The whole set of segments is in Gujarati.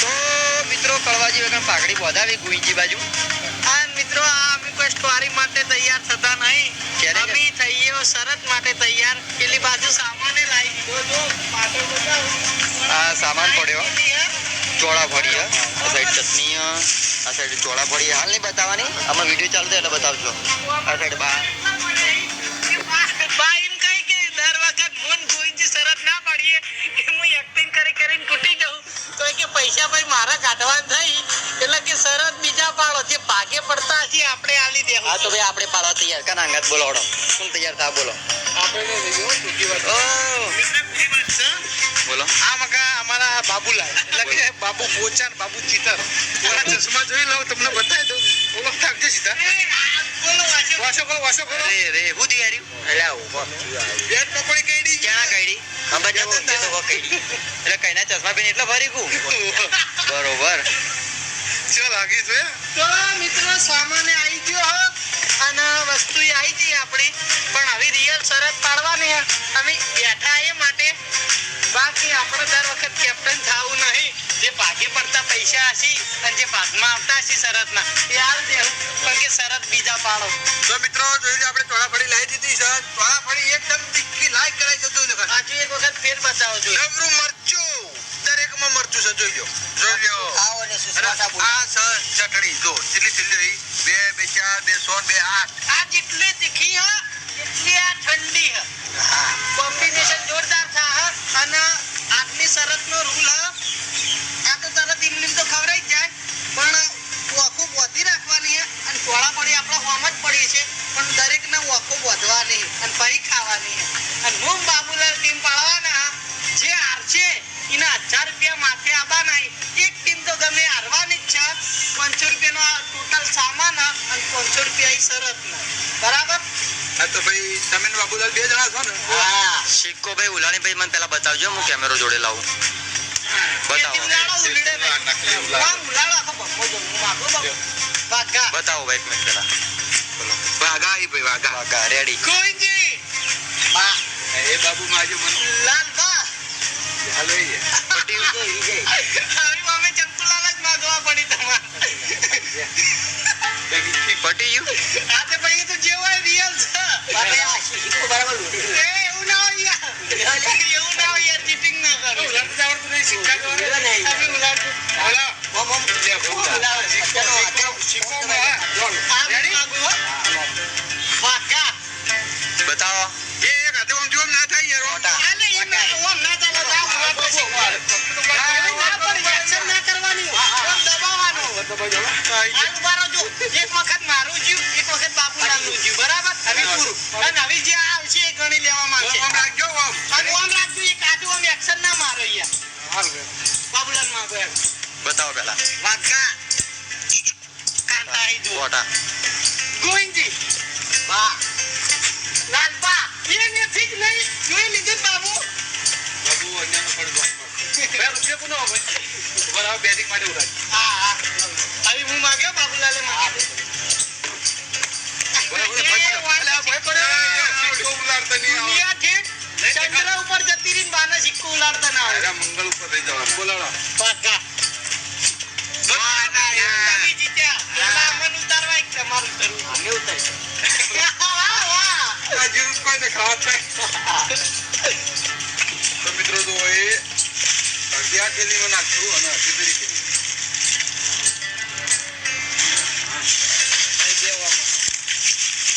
તો મિત્રો કળવાજી વગર પાઘડી બોધાવી ગુંજી બાજુ. આ મિત્રો આ અમે કોઈ સ્ટોરી માટે તૈયાર થતા નહીં. ક્યારે? અભી થઈએ શરત માટે તૈયાર. પેલી બાજુ સામાન લાવી. આ સામાન પડ્યો. ચોળા હે. આ સાઈડ ચટણી. આ સાઈડ ચોળા ફળી હાલ નહીં બતાવવાની. આમાં વીડિયો ચાલતો એટલે બતાવજો. આ સાઈડ બા. કરીને તૂટી જાઉં તો કે પૈસા ભાઈ મારા કાઢવા થઈ. એટલે કે સરત બીજા પાડો. જે ભાગે પડતા હશે આપણે આલી દેવું હા તો ભાઈ આપણે પાડવા તૈયાર. કના અંગત બોલાવડો શું તૈયાર થા બોલો. આપણે બોલો. આ મકા અમારા બાબુલાલ. એટલે કે બાબુ પોચાર બાબુ ચિતર. ચશ્મા જોઈ લઉં તમને બતાવી દઉં. બોલો થાકજો સીધા. વાસો કરો વાસો કરો રે રે હું દિયાર્યું એટલે આવું બેટ પકોડી કઈડી ક્યાં કઈડી? ખબર છે હું તો કઈડી. એટલે કઈના ચશ્મા પહેરી એટલે ફરી ગયું? બરોબર. ચલ આગી છે? તો મિત્રો સામાને આવી ગયો હો. અને વસ્તુ આવી ગઈ આપણી. પણ હવે રિયલ શરત પાડવાની અમે બેઠા એ માટે. બાકી આપણે દર વખત કેપ્ટન થવું જે ભાગે પડતા પૈસા હશે અને જે ભાગમાં આવતા હશે શરતના એ હાલ દેવું. પણ કે શરત બીજા પાડો. તો મિત્રો જોઈ લો આપણે ચોળાફળી લાવી દીધી છે. ચોળાફળી એકદમ તીખી લાઈક જોઈ લો હજુ એક વખત ફેર બતાવો જોઈએ ડબરું મરચું. દરેકમાં મરચું છે જોઈ લો. જોઈ લો. ને આ સર ચટણી. જો ચીલી ચીલી રહી. બે બે ચાર બે સો બે આઠ. આ જેટલી તીખી હ એટલી આ ઠંડી હ. કોમ્બિનેશન જોરદાર થા અને અને શરત શરતનો રૂલ હ આ તો તરત ઇમલીમ તો ખવડાઈ જ જાય પણ ઓખો બોધી રાખવાની હે અને ટોળા પડી આપણા હોમ જ પડી છે. પણ દરેકને ઓખો બોધવાની અને પછી ખાવાની હે. અને હું ને બાબુલાલ ટીમ પાડવાના જે હારશે એના હજાર રૂપિયા માથે આપવાના એક ટીમ તો ગમે હારવાની જ છે. પાંચસો રૂપિયાનો આ ટોટલ સામાન અને પાંચસો રૂપિયા એ શરતનો બરાબર? હા તો ભાઈ તમે બાબુલાલ બે જણા છો ને? હા. સિક્કો ભાઈ ઉલાણી ભાઈ મને પેલા બતાવજો હું કેમેરો જોડે લાવું. નકલી. બતાવો બાઈક ને પેલા. બોલો વાઘા ઈ ભાઈ વાઘા. વાઘા રેડી ગોવિંદજી. એ બાબુ માજો મન લાલ બા. હાલો ઈ પટી વિજય ગઈ હવે અમે ચંપુલાલ જ માગવા પડી તમારે. પટી યુ? આ તો ભાઈ તો જે હોય real છે. બરાબર એ, એવું ના હોય એવું એક વખત મારું જીવ એક વખત બાપુલાલનું જીવ બરાબર? હવે પૂરું. અને હવે આવશે એ ગણી લેવા આવશે બતાવો પેલા વાઘા. કાંટા હી જો મોટા ગોવિંદજી. બા. લાલબા એ નથી જ નહીં. જોઈ લીધું બાબુ? બાબુ અન્યનો પડદો બે રૂપિયા કોનો આવે? બરાબર બેટિંગ માટે ઉડાડ. હા હા. હવે હું માગ્યો બાબુલાલે ચંદ્ર ઉપર જતી રહી બાના સિક્કો ઉલાડતા ના આવે મંગળ ઉપર થઈ જવાનું. બોલાડો. પાકા. આ જીવ કોઈને ખાવા થાય તો મિત્રો જો એ અડધી આ થેલીમાં નાખશું અને અડધી પેલી થેલી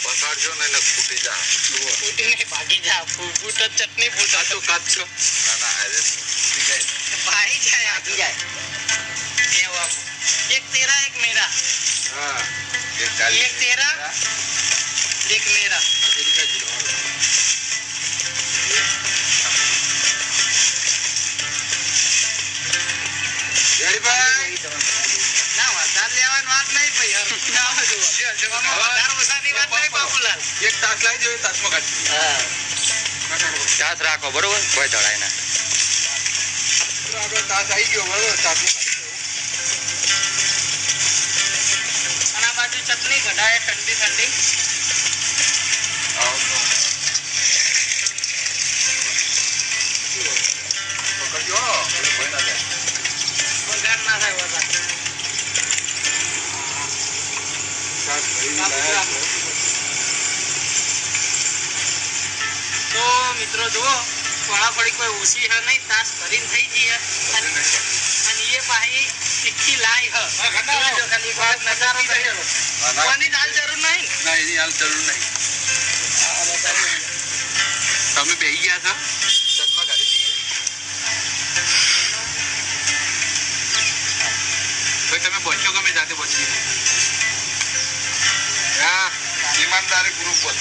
પસાડજો ને એટલે ફૂટી જા ફૂટીને ભાગી જા. ફૂ- ફૂટ જ ચટણી ફૂટ જ. કાચો કાચો ના ના આજે ફૂટી જાય ભાઈ જાય આ તો. એવું આમ. એક તેરા એક મેરા હા એક ચાલી એક તેરા. એક તાસ લાવી દો, તાસમાં કાઢી દો. રાખો બરોબર? કોઈ ચડાય ના. તાસ આવી ગયો બરોબર બાજુ ચટણી કઢાય ઠંડી ઠંડી. મિત્રો જુઓ ચોળાફળી કોઈ ઓછી હ નહીં તાસ ભરીને થઈ જઈએ અને એ ભાઈ તીખી લાઈ હ. જોજો ખાલી એક વાર નજારો જોઈ લો. કોની દાલ જરૂર નહીં? ના એની હાલ જરૂર નહીં. તમે બે ગયા છો? ચશ્મા કાઢી દઈએ. તમે બચો ગમે જાતે બચી. હા ઈમાનદારી ગ્રુપ બોલ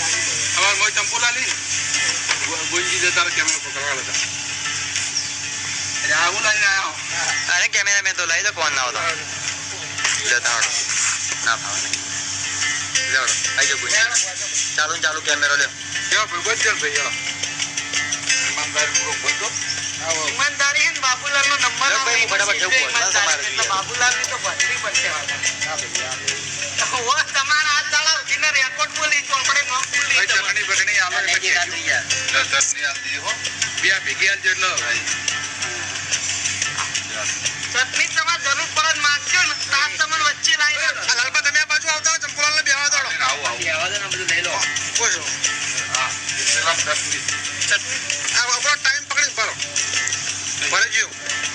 હવે મોય ચંપુ લાલી ગુંજી દે તારા કેમેરા પકડવા હતા અરે આવું લઈને આવ્યો અરે કેમેરા મેં તો લઈ દો કોણ ના હોતો હડો ના ફાવે લેવડો આઈ જાઓ ગુંજી ચાલુ ને ચાલુ કેમેરો લ્યો કેવો ભાઈ બચો ભાઈ હેલો ઈમાનદારી ગ્રુપ બોલતો આવો ઈમાનદારી હે ને બાબુલાલનો નંબર ભાઈ, ફટાફટ જવું પડે. એટલે જોઈએ. બાબુલાલની તો ભરવી પડશે. તમારા ચટણી બટણી આલો ચટણી આલતી હો. બે ભેગી આલજો એટલે ચટણી તમારે જરૂર પડે ને માંગજો ને. તાસ તમને વચ્ચે લાવી. લાલપા તમે આ બાજુ આવતા હો ચંપુલાલને બેહવા દોડો. આવું આવું. આવા દો ને બધું લઈ લો. પૂછો હા પેલા ચટણી. ચટણી. આ આપણો ટાઈમ પકડી ભરો. ભરે ગયો.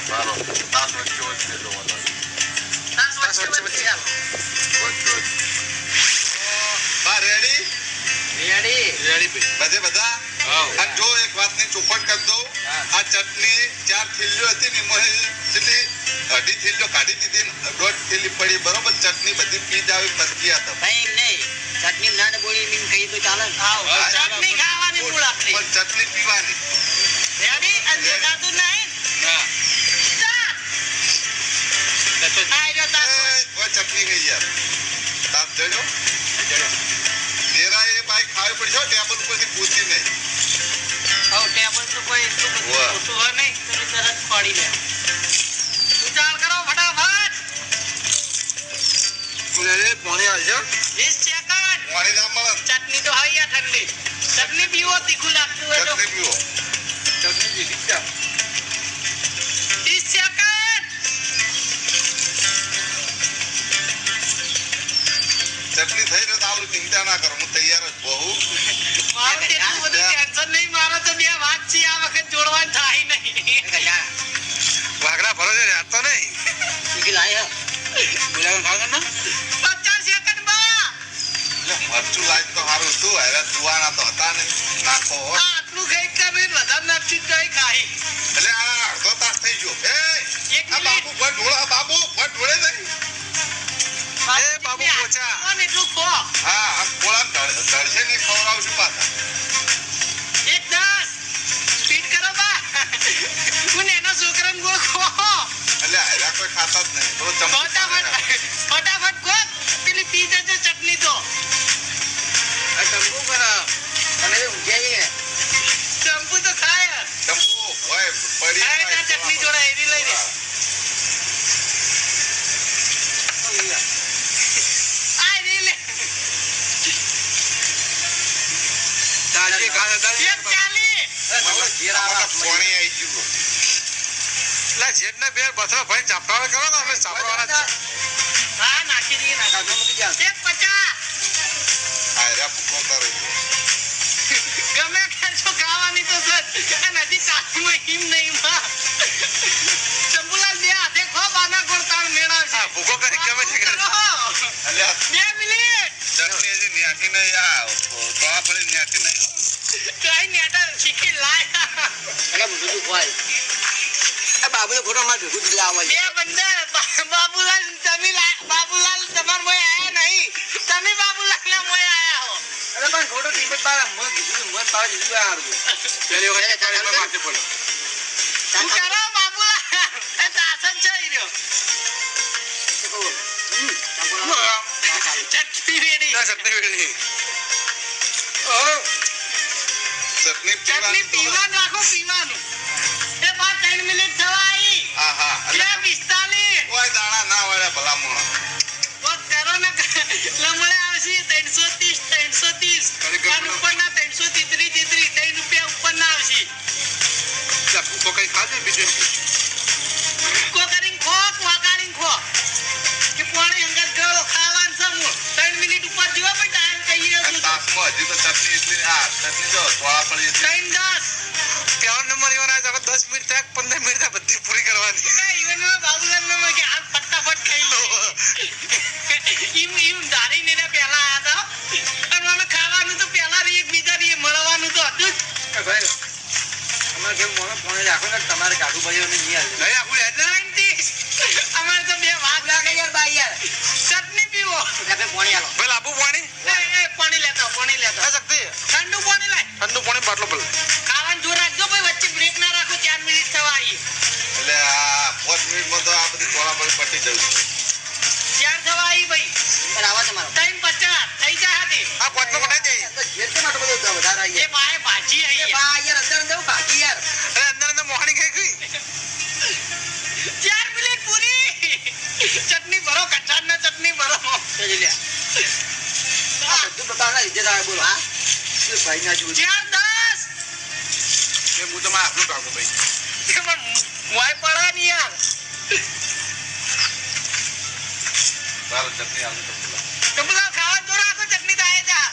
ભરો. તાસ વચ્ચે વચ્ચે જો તાસ તાસ વચ્ચે વચ્ચે વચ્ચે. વચ્ચે બા રેડી રેડી રેડી બધે બધા? અને જો એક વાતની ચોખવટ કરી દઉં. આ ચટણી ચાર થેલીઓ હતી ને એમાં કેટલી અઢી થેલીઓ કાઢી દીધી દોઢ થેલી પડી. બરોબર ચટણી બધી પી જાવી આ તમે ભાઈ નહીં. ચટણી ના બોલી મીન કહી તો ચાલે ખાવ ચટણી ખાવાની મૂળ આપણી. પણ ચટણી પીવાની. રેડી? અને દેખાતું નહીં? ના ચટણી ગઈ યાર. તાપ જજો. એ બાઈક ખાવી પડશે હો, ટેબલ ઉપરથી કૂદતી નહીં. હવ, ટેબલ તો કોઈ એટલું બધું વાહ. મોટું હોય નહીં, તમે તરત ફોડી લે. ઉતાવળ કરો ફટાફટ. પાણી આવશે 20 સેકન્ડ. પાણી ના મળે. ચટણી તો હવે યાર ઠંડી. ચટણી પીવો તીખું લાગતું હોય તો. ચટણી પીવો. ચટણી પીધી ચા 30 સેકન્ડ. ચટણી થઈ રહે તો આલું ચિંતા ના કરો. ભરો રાત તો નહીં. પચાસ સેકન્ડ બા એટલે મરચું લાઈટ તો સારું હતું હવે જુવાના તો હતા નહીં નાખો આટલું ખાઈ તમે વધારે નાખી કઈ ખાઈ. એટલે આ અડધો તાસ થઈ ગયો. એ આ બાબુ ભટ ઢોળા બાબુ ભટ ઢોળે નહીં. એ બાબુ પોચા. એટલું ખો હા. આવી લા જેટને બે બથરો ભાઈ ચાપડાવે કરો ને અમે ચાપડવાના હા નાખી દઈએ નાખી એક પચાસ. આયરા ભૂકો કરે ગમે ખર્ચો ખાવાની તો સર આ નદી ચાલીમાં હિમ નહીં માં ચંપુલાલ બે હાથે ખો બાના ગોળ તાણ મેળવશે ભૂકો કરી ગમે છે બે મિનિટ. ચટણી હજી ન્યાથી નહીં આ તોળા પડી ન્યાથી નહીં. કઈ નેટર શીખી લાય. બે બંદર બાબુલાલ તમે બાબુલાલ તમાર મોય આયા નહીં. તમે બાબુલાલ ના મોય આયા હો. પાણી માથે કરો બાબુલાલ? એ તાસન છે ઈ રહ્યો. ચટણી રેડી. ચટણી વેડી ચટણી ચટણી પીવાનું રાખો પીવાનું. એ બાર ત્રણ મિનિટ થવા આવી હા હા બે પિસ્તાલીસ. કોઈ દાણા ના વળે ભલા મોણા બસ કરો ને લમડે આવશે ત્રણસો ત્રીસ ત્રણસો ત્રીસ. અને ઉપરના ત્રણસો તેત્રીસ તેત્રીસ ત્રણ રૂપિયા ઉપર ના આવશે તો કઈ ખાધું બીજું. ચટણી એટલી આ ચટણી જો થોડા પડી ત્રણ દસ. પહેલો નંબર એવો ના તો દસ મિનિટ થાય પંદર મિનિટ થાય બધી પૂરી કરવાની. એ ઇવનમાં બાબુલાલમાં કે હાલ ફટાફટ ખાઈ લો. ઈમ ઈમ ધારીને એને પહેલા આયા હતા. અને ખાવાનું તો પહેલા રી એકબીજાને એ મળવાનું તો હતું જ. અમારે કેમ મોનો ફોન રાખો ને તમારે કાઢું ભાઈઓ ને નહીં આવે નહીં આખું અમારે તો બે વાત લાગે યાર બાઈ યાર. ચટણી પીવો. ભાઈ લાંબુ પાણી? ઠંડુ પાણી બાટલો ભલે. ખાવાનું જોર રાખજો ભાઈ વચ્ચે બ્રેક ના રાખો ચાર મિનિટ થવા આવી એટલે આ પાંચ મિનિટમાં તો આ બધી થોડા પર પટી જવું ચાર થવા આવી ભાઈ ત્રણ પચાસ થઈ જાય હાથે. આ કોચમાં પટાઈ દે. એ બાએ ભાજી આવી અરે અંદર અંદર મોહણી ખાઈ ગઈ ચાર મિનિટ પૂરી. ચટણી ભરો કચાર ના ચટણી ભરો. ચાર દસ એ હું તમારે આટલું ટાકું ભાઈ. એ પણ વાય પડે ને યાર તારો ચટણી આલુ તો પેલા. તો બધા ખાવા તો રાખો ચટણી થાય જા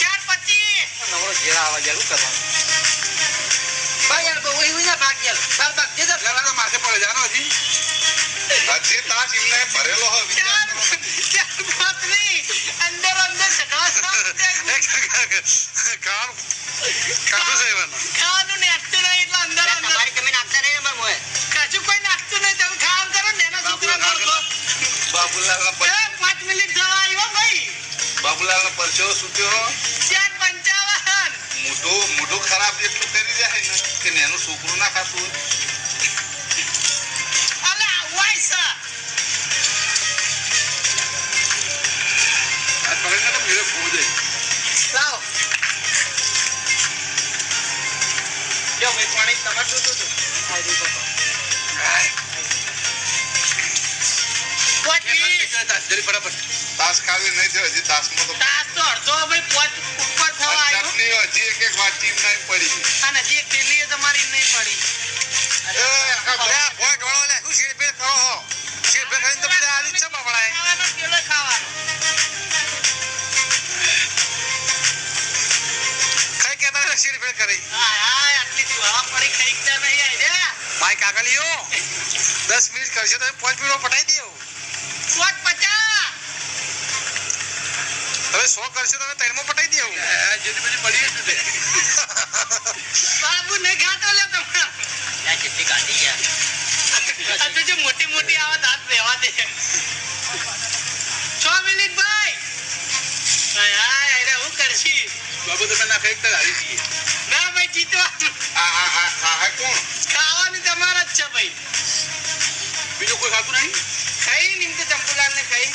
ચાર પચીસ. નવરો ઘેર આવા શું કરવાનું? લગા તો. માથે પડે જાનો હજી. હજી તાસ એમને ભરેલો હોય વિચાર ચાર કરો તમે. ચાર પાંચની અંદર અંદર કામ કાઢું ખાવાનું નાખતું નહીં એટલે અંદર અંદર. કશું કોઈ નાખતું નહીં. તમે ખાવાનું કરો ને એના છોકરા પાંચ મિનિટ થવા આવ્યો ભાઈ. બાબુલાલનો પરસેવો સૂક્યો ચાર પંચાવન. મોઢું મોઢું ખરાબ એટલું કરી જાય ને કે એનું છોકરું ના ખાતું ફૂલ જાય લાવો. જો ભાઈ પાણી તમારે જોતું હતું પાંચ મિનિટ જરી તાસ ખાલી નહીં થયો હજી તાસમાં તો તાસ તો અડધો ભાઈ પાંચ ઉપર થવા આવ્યો. હજી એક એક વાટકી નહીં પડી. અને હજી એક માય કાકલીઓ દસ મિનિટ કરશે તો પાંચ મિનિટ પટાઈ દઉં પાંચ પચાસ. તમે સો કરશો તો ત્રણમાં પટાઈ દઉં જેટલી બધી પડી જ તે. બાબુ ને ઘાટો લે તમારે આ તો જે મોટી મોટી આવે દાંત રહેવા દે. છ મિનિટ ભાઈ. હાય એટલે અરે હું કરશી? બાબુ તમે ના ખાઈ તો હારી જઈએ ના ભાઈ જીતવા આ આ આ આ આ કોણ? તમારા જ છે ભાઈ. બીજું કોઈ ખાતું નહીં? ખાઈ નિમ તો ચંપુલાલ ને ખાઈ.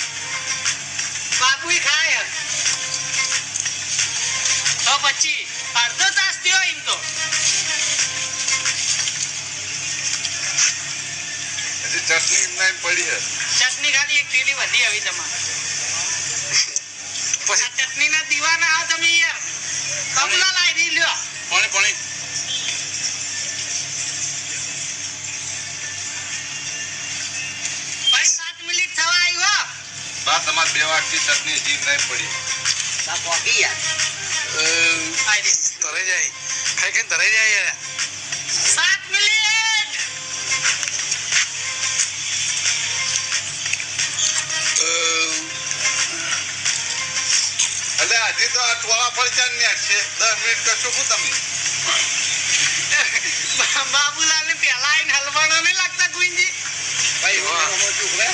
બાપુ ખાય. તો પછી અડધો તાસ થયો એમ તો. ચટણી એમના એમ પડી હે ચટણી ખાલી એક થેલી વધી આવી તમારે. પછી? ચટણી ના દીવાના આવો તમે યાર. કમલા દી લ્યો. પાણી પાણી. બા વાગથી ચટણી હજી નહીં પડી. તરે જાય. ખાઈ તરે જાય યાર. સાત મિનિટ! એટલે હજી તો આ ટોળા ફળચાર ને છે. દસ મિનિટ કરશો શું તમે બાબુલાલ ને પેલા આઈને હલવાના નહીં લાગતા ગુંજી. ભાઈ. હા તમે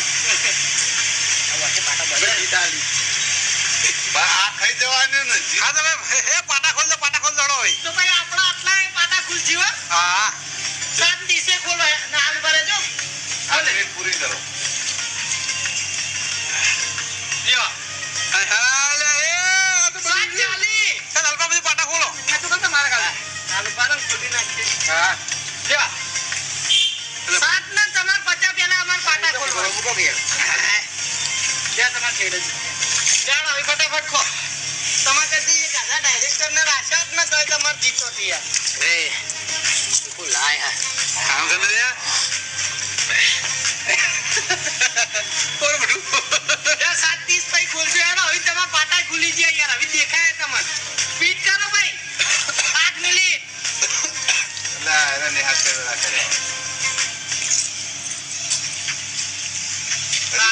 સાત ના તમાર પચાસ પેલા અમારે પાટા ખોલવા. જ્યાં તમારે છેડે છે. જાણો હવે ફટાફટ ખો. તમારે કદી એક ડાયરેક્ટર ને રાખ્યા જ ન તો તમારે જીતો યાર બધું યાર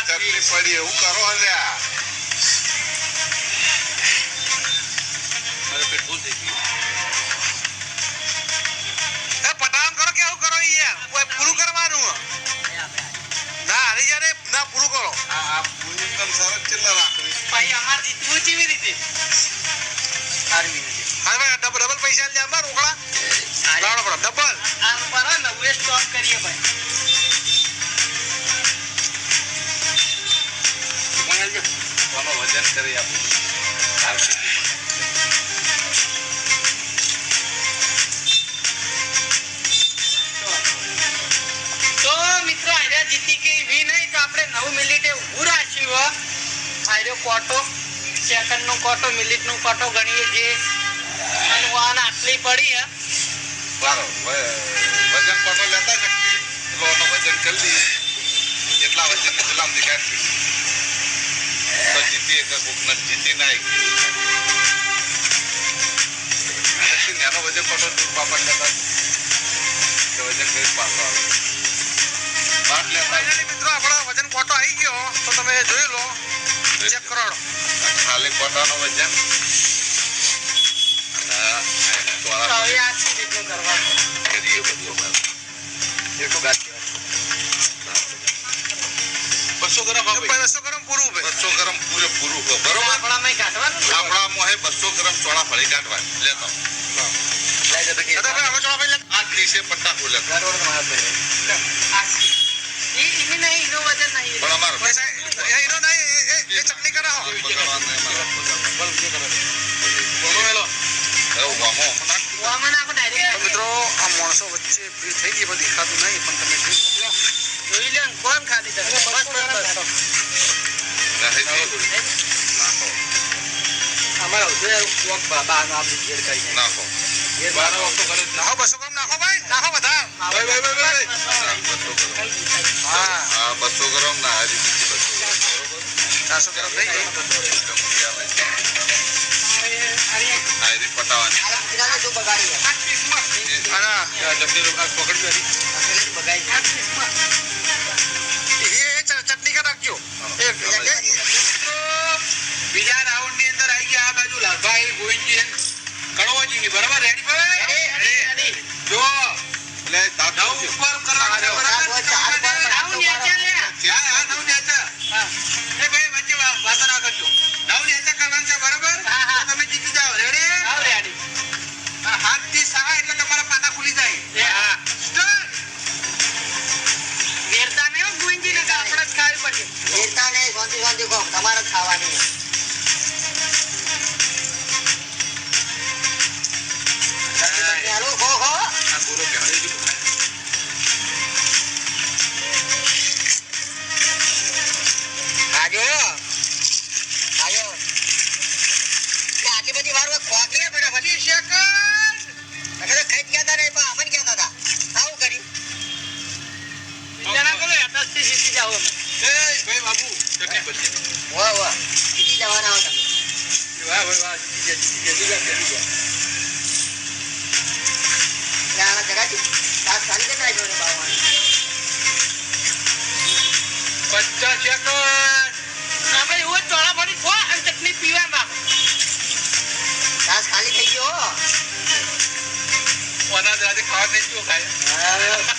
ચટણી પડી એવું કરો અલ્યા એ પટાણ કરો કેવું કરો યાર પૂરું કરવાનું? ના હારી જાય ને ના પૂરું કરો. આ આ પૂરી એકદમ સરસ ચેટલા રાખવી. ભાઈ અમાર જીતવું કેવી રીતે? હા ભાઈ ડબલ ડબલ પૈસા લે અમાર રોકડા. લાવડો પડો ડબલ. આ પર નવે સ્ટોપ કરીએ ભાઈ. નવ મિનિટે ઊભું રાખ્યું હો. આર્યો કોટો સેકન્ડ નો કોટો મિનિટ નો કોટો ગણીએ જે અને વાન આટલી પડી હે. બારો વ- વજન કોટો લેતા શક્તિ પેલો એનો વજન કરી લઈએ કેટલા વજન પેલા નીકાળ તો જીતી એક કોક જીતી ના એક શક્તિ વજન કોનો દૂર બાપા જતા કે વજન કરી પાછો આવે. બાટ લેતા. મિત્રો આપણો વજન કોટો આવી ગયો. તો તમે જોઈ લો. ચેક કરાડો ખાલી કોટાનો વજન. તો કરીએ બધું એટલું બસો ગ્રામ બસો ગ્રામ. પૂરું ભાઈ બસો ગ્રામ પૂરે પૂરું બરોબર? આપણામાં કાઢવાનું બસો ગ્રામ ચોળા ફળી કાઢવા. લેતો પટ્ટા ખોલે પણ અમારો ચટણી કરાવો. મિત્રો આ માણસો વચ્ચે થઈ ગઈ પણ દેખાતું નહીં પણ તમે જોઈ. લે કોણ ખાલી અમારા કોક બાબાનો આપણે ઘેર કરી નાખો નાખો બસો ગ્રામ નાખો ભાઈ નાખો બધા ભાઈ, ભાઈ, ભાઈ. હા આ બસો ગ્રામ ના હજી બીજી બસો ચારસો ગ્રામ આ રીતે પટાવાની અને એ કડવાજી બરાબર? રેડી ભાઈ? જો એટલે દાદા નવ ઉપર કરવાનું છે, બરાબર? આવું નેચે લે ત્યાં આ નવ નેચા. એ ભાઈ વચ્ચે વાત ના કરજો. નવ નેચા કરવાનું છે બરાબર? હા, હા. તમે જીતી જાઓ. રેડી આવ રેડી હાથથી સહા એટલે તમારા પાટા ખુલી જાય. હા. વેરતા નહીં હો ગુંજીને કે આપણે જ ખાવી કહો તમારે જ ખાવાની વાહ વાહ. જીતી જવાના હો તમે. વાહ ભાઈ વાહ જીતી ગયા જીતી ગયા જીતી ગયા ત્યાં જગાજી તાસ ખાલી કેટલા જોડે બાવવાની પચાસ સેકન્ડ આપણે એવું જ ચોળા ફરી ખો અને ચટણી પીવા માંગો. તાસ ખાલી થઈ ગયો હો. જ રાતે ખાવા નહીં શું ખાય?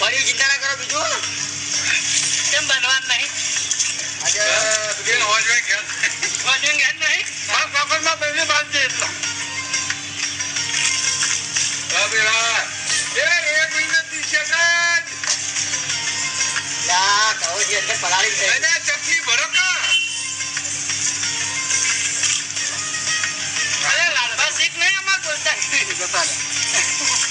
ફરી ચિંતા ના પલાળી અરે લાલભા